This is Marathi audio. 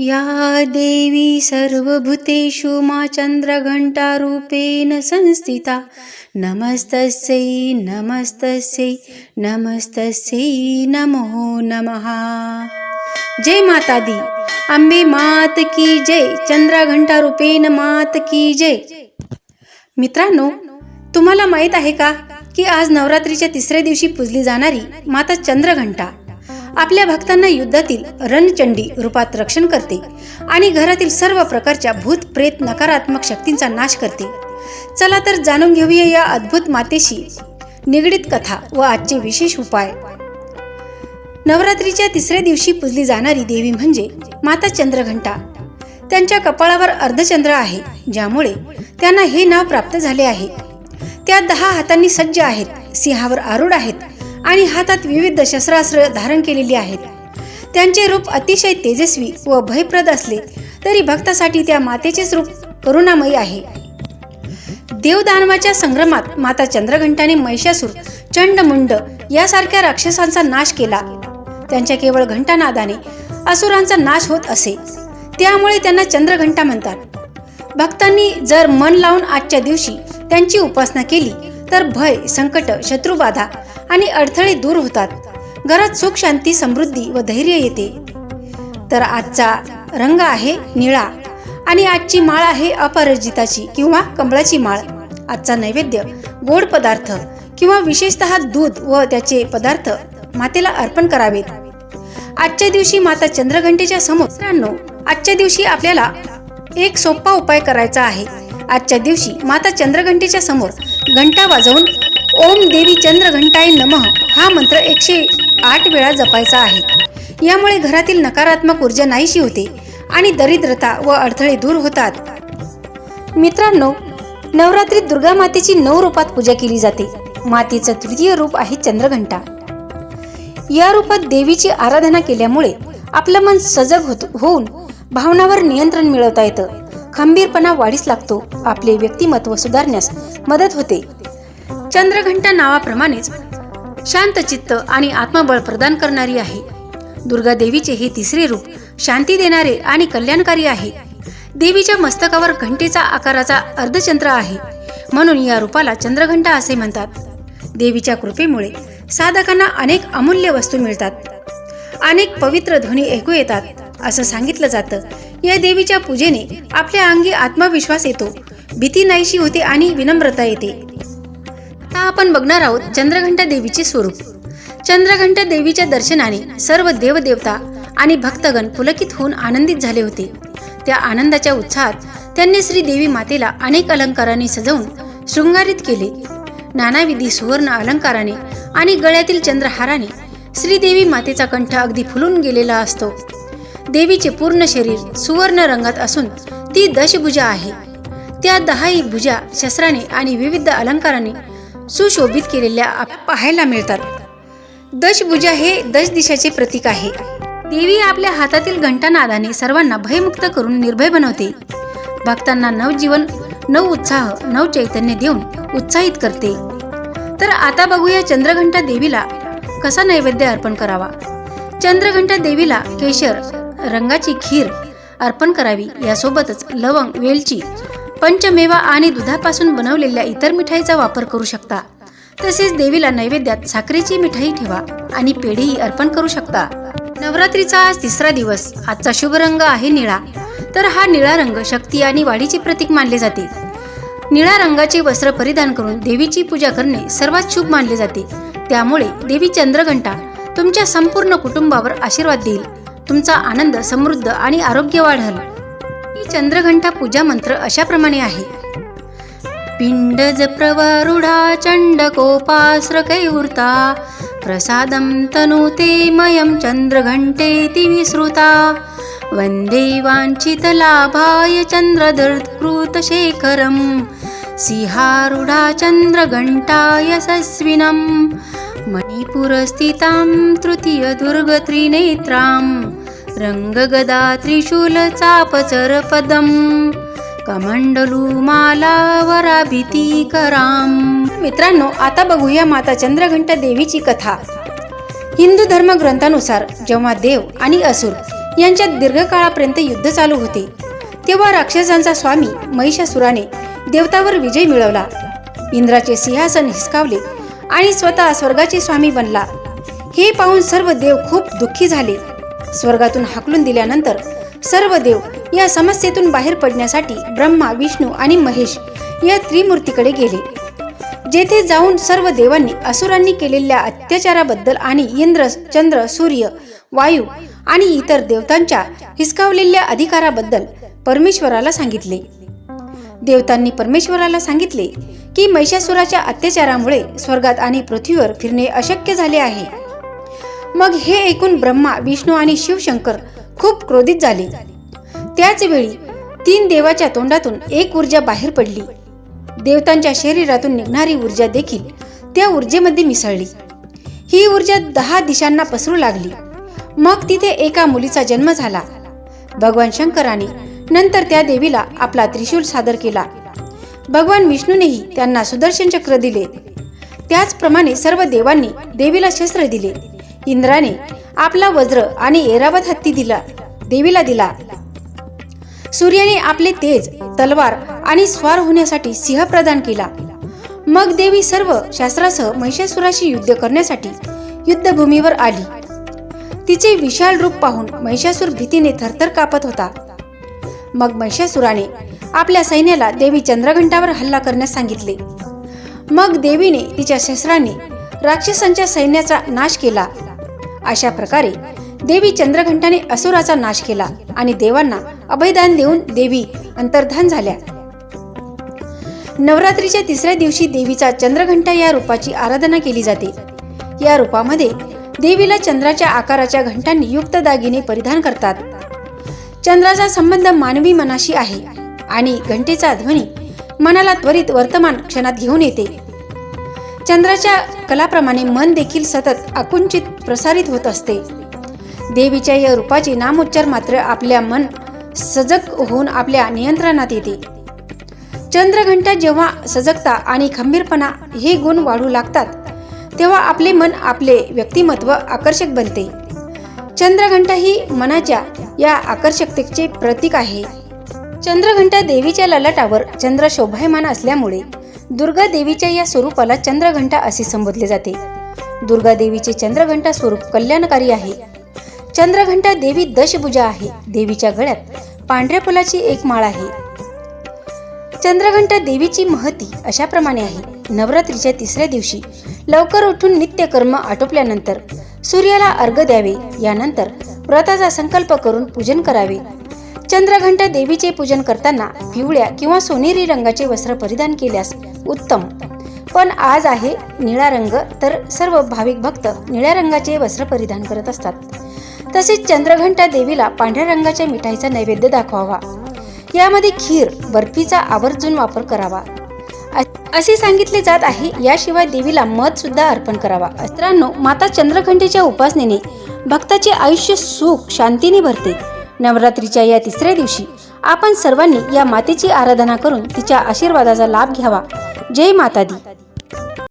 या देवी सर्वभूतेषु मा चन्द्रघण्टारूपेण संस्थिता। नमस्तस्यै नमस्तस्यै नमस्तस्यै नमो नमः। जय माता दी अंबे मात की जय। चंद्रघंटा रूपेण मात की जय। मित्रांनो तुम्हाला माहीत आहे का की आज नवरात्रीच्या तिसऱ्या दिवशी पूजली जाणारी माता चंद्रघंटा? आपल्या भक्तांना युद्धातील रणचंडी रूपात रक्षण करते आणि घरातील सर्व प्रकारच्या भूत प्रेत नकारात्मक शक्तींचा नाश करते. चला तर जाणून घेऊया या अद्भुत मातेशी निगडीत कथा व आजचे विशेष उपाय. नवरात्रीच्या तिसऱ्या दिवशी पूजली जाणारी देवी म्हणजे माता चंद्रघंटा. त्यांच्या कपाळावर अर्धचंद्र आहे ज्यामुळे त्यांना हे नाव प्राप्त झाले आहे. त्या दहा हातांनी सज्ज आहेत सिंहावर आरूढ आहेत आणि हातात विविध शस्त्रास्त्र धारण केलेली आहेत. त्यांचे रूप अतिशय तेजस्वी व भयप्रद असले तरी भक्तासाठी त्या मातेचेच रूप करुणामयी आहे. देवदानवाच्या संग्रमात माता चंद्रघंटाने महिषासूर चंडमुंड यासारख्या राक्षसांचा नाश केला. त्यांच्या केवळ घंटानादाने असुरांचा नाश होत असे. त्यामुळे त्यांना चंद्रघंटा म्हणतात. भक्तांनी जर मन लावून आजच्या दिवशी त्यांची उपासना केली तर भय संकट शत्रुबाधा आणि अडथळे दूर होतात. घरात सुख शांती समृद्धी व धैर्य येते. तर आजचा रंग आहे निळा आणि आजची माळ आहे अपराजिताची किंवा कमळाची माळ. आजचा नैवेद्य गोड पदार्थ किंवा विशेषतः दूध व त्याचे पदार्थ मातेला अर्पण करावेत. आजच्या दिवशी माता चंद्रघंटेच्या समोर. आजच्या दिवशी आपल्याला एक सोपा उपाय करायचा आहे. आजच्या दिवशी माता चंद्रघंटेच्या समोर घंटा वाजवून ओम देवी चंद्रघंटाय नमः हा मंत्र एकशे आठ वेळा जपायचा आहे. यामुळे घरातील नकारात्मक ऊर्जा नाहीशी होते आणि दरिद्रता व अडथळे दूर होतात. मित्रांनो नवरात्रीत दुर्गा मातेची नऊ रूपात पूजा केली जाते. मातेचं तृतीय रूप आहे चंद्रघंटा. या रूपात देवीची आराधना केल्यामुळे आपलं मन सजग होत होऊन भावनावर नियंत्रण मिळवता येतं. खंबीरपणा वाढीस लागतो. आपले व्यक्तिमत्व सुधारण्यास मदत होते. चंद्रघंटा नावाप्रमाणेच शांतचित्त आणि आत्मबळ प्रदान करणारी आहे. दुर्गा देवीचे हे तिसरे रूप शांती देणारे आणि कल्याणकारी आहे. देवीच्या मस्तकावर घंटेचा आकाराचा अर्धचंद्र आहे. म्हणून या रूपाला चंद्रघंटा असे म्हणतात. देवीच्या कृपेमुळे साधकांना अनेक अमूल्य वस्तू मिळतात. अनेक पवित्र ध्वनी ऐकू येतात. असं सांगितलं जातं. या देवीच्या पूजेने आपल्या अंगी आत्मविश्वास येतो. भीती नाहीशी होते आणि विनम्रता येते. आता आपण बघणार आहोत चंद्रघंटा देवीचे स्वरूप. चंद्रघंटा देवीच्या दर्शनाने सर्व देवदेवता आणि भक्तगण पुलकित होऊन आनंदित झाले होते. त्या आनंदाच्या उत्साहात त्यांनी श्री देवी मातेला अनेक अलंकारांनी सजवून शृंगारित केले. नानाविधी सुवर्ण अलंकाराने आणि गळ्यातील चंद्रहाराने श्रीदेवी मातेचा कंठ अगदी फुलून गेलेला असतो. देवीचे पूर्ण शरीर सुवर्ण रंगात असून ती दशभुजा आहे. त्या दहाही भुजा शस्त्राने आणि विविध अलंकाराने सुशोभित केलेल्या पाहायला मिळतात. दशभुजा हे दश दिशाचे प्रतीक आहे. देवी आपल्या हातातील घंटानादाने सर्वांना भयमुक्त करून निर्भय बनवते. भक्तांना नवजीवन नव उत्साह नव चैतन्य देऊन उत्साहित करते. तर आता बघूया चंद्रघंटा देवीला कसा नैवेद्य अर्पण करावा? चंद्रघंटा देवीला केशर रंगाची खीर अर्पण करावी. यासोबतच लवंग वेलची पंचमेवा आणि दुधापासून बनवलेल्या इतर मिठाईचा वापर करू शकता. तसेच देवीला नैवेद्यात साखरेची मिठाई ठेवा आणि पेढीही अर्पण करू शकता. नवरात्रीचा आज तिसरा दिवस. आजचा शुभ रंग आहे निळा. तर हा निळा रंग शक्ती आणि वाढीचे प्रतीक मानले जाते. निळ्या रंगाचे वस्त्र परिधान करून देवीची पूजा करणे सर्वात शुभ मानले जाते. त्यामुळे देवी चंद्रघंटा तुमच्या संपूर्ण कुटुंबावर आशीर्वाद देईल. तुमचा आनंद समृद्ध आणि आरोग्य वाढल. चंद्रघंटा पूजा मंत्र अशाप्रमाणे आहे. पिंडज प्रवरुढा चण्डकोपास्र कैवृता प्रसादं तनुते मयं चन्द्रघण्टेति विसृता वन्दे वाञ्छितलाभाय चन्द्रदृत्कृतशेखरं सिंहारूढा चन्द्रघण्टाय सस्विनं मणिपुरस्थितां तृतीयदुर्गत्रिनेत्रां रङ्गगदा त्रिशूलचापचरपदम् कमंडलू मालावरा भीतिकराम मित्रांनो आता बघूया माता चंद्रघंटा देवीची कथा. हिंदू धर्म ग्रंथानुसार जेव्हा देव आणि असुर यांच्यात दीर्घकाळापर्यंत युद्ध चालू होते तेव्हा राक्षसांचा स्वामी महिषासुराने देवतावर विजय मिळवला. इंद्राचे सिंहासन हिसकावले आणि स्वतः स्वर्गाचे स्वामी बनला. हे पाहून सर्व देव खूप दुःखी झाले. स्वर्गातून हाकलून दिल्यानंतर सर्व देव या समस्येतून बाहेर पडण्यासाठी ब्रह्मा विष्णू आणि महेश या त्रिमूर्तीकडे गेले. जेथे जाऊन सर्व देवांनी असुरांनी केलेल्या अत्याचाराबद्दल आणि इंद्र चंद्र सूर्य वायू आणि इतर देवतांच्या हिसकावलेल्या अधिकाराबद्दल परमेश्वराला सांगितले. देवतांनी परमेश्वराला सांगितले की महिषासुराच्या अत्याचारामुळे स्वर्गात आणि पृथ्वीवर फिरणे अशक्य झाले आहे. मग हे ऐकून ब्रह्मा विष्णू आणि शिवशंकर खूप क्रोधित झाले. त्याच वेळी तीन देवाच्या तोंडातून एक ऊर्जा बाहेर पडली. देवतांच्या शरीरातून निघणारी ऊर्जा देखील त्या ऊर्जेमध्ये मिसळली. ही ऊर्जा दहा दिशांना पसरू लागली. मग तिथे एका मुलीचा जन्म झाला. भगवान शंकराने नंतर त्या देवीला आपला त्रिशूल सादर केला. भगवान विष्णूनेही त्यांना सुदर्शन चक्र दिले. त्याचप्रमाणे सर्व देवांनी देवीला शस्त्र दिले. इंद्राने आपला वज्र आणि ऐरावत हत्ती दिला देवीला दिला. सूर्याने आपले तेज तलवार आणि स्वार होण्यासाठी सिंह प्रदान केला. मग देवी सर्व शास्त्रासह महिषासुराशी युद्ध करण्यासाठी युद्धभूमीवर आली. तिचे विशाल रूप पाहून महिषासूर भीतीने थरथर कापत होता. मग महिषासुराने आपल्या सैन्याला देवी चंद्रघंटावर हल्ला करण्यास सांगितले. मग देवीने तिच्या शस्त्रांनी राक्षसांच्या सैन्याचा नाश केला. अशा प्रकारे देवी चंद्रघंटाने असुराचा नाश केला आणि देवांना अभयदान देऊन देवी अंतर्धान झाल्या. नवरात्रीच्या तिसऱ्या दिवशी देवीचा चंद्रघंटा या रूपाची आराधना केली जाते. या रूपामध्ये देवीला चंद्राच्या आकाराच्या घंटांनी युक्त दागिने परिधान करतात. चंद्राचा संबंध मानवी मनाशी आहे आणि घंटेचा ध्वनी मनाला त्वरित वर्तमान क्षणात घेऊन येते. चंद्राच्या कलाप्रमाणे मन देखील सतत आकुंचित प्रसारित होत असते. देवीच्या या रूपाचे नामोच्चार मात्र आपल्या मन सजग होऊन आपल्या नियंत्रणात येते. चंद्रघंटा जेव्हा सजगता आणि खंबीरपणा हे गुण वाढू लागतात तेव्हा आपले मन आपले व्यक्तिमत्व आकर्षक बनते. चंद्रघंटा ही मनाच्या या आकर्षकतेचे प्रतीक आहे. चंद्रघंटा देवीच्या ललाटावर चंद्र शोभायमान असल्यामुळे दुर्गा देवीच्या या स्वरूपाला चंद्रघंटा असे संबोधले जाते. दुर्गा देवीचे चंद्रघंटा स्वरूप कल्याणकारी आहे. चंद्रघंटा देवी दशभुजा आहे. देवीच्या गळ्यात पांढऱ्या फुलाची एक माळ आहे. चंद्रघंटा देवीची महती अशाप्रमाणे आहे. नवरात्रीच्या तिसऱ्या दिवशी लवकर उठून नित्यकर्म आटोपल्यानंतर सूर्याला अर्घ द्यावे. यानंतर व्रताचा संकल्प करून पूजन करावे. चंद्रघंटा देवीचे पूजन करताना पिवळ्या किंवा सोनेरी रंगाचे वस्त्र परिधान केल्यास उत्तम. पण आज आहे निळा रंग तर सर्व भाविक भक्त निळ्या रंगाचे वस्त्र परिधान करत असतात. तसेच चंद्रघंटा देवीला पांढऱ्या रंगाच्या मिठाईचा नैवेद्य दाखवावा. यामध्ये खीर बर्फीचा आवर्जून वापर करावा. असे सांगितले जात आहे याशिवाय देवीला मध सुद्धा अर्पण करावा. मित्रांनो माता चंद्रघंटेच्या उपासनेने भक्ताचे आयुष्य सुख शांतीने भरते. नवरात्रीच्या या तिसऱ्या दिवशी आपण सर्वांनी या मातेची आराधना करून तिच्या आशीर्वादाचा लाभ घ्यावा. जय माता दी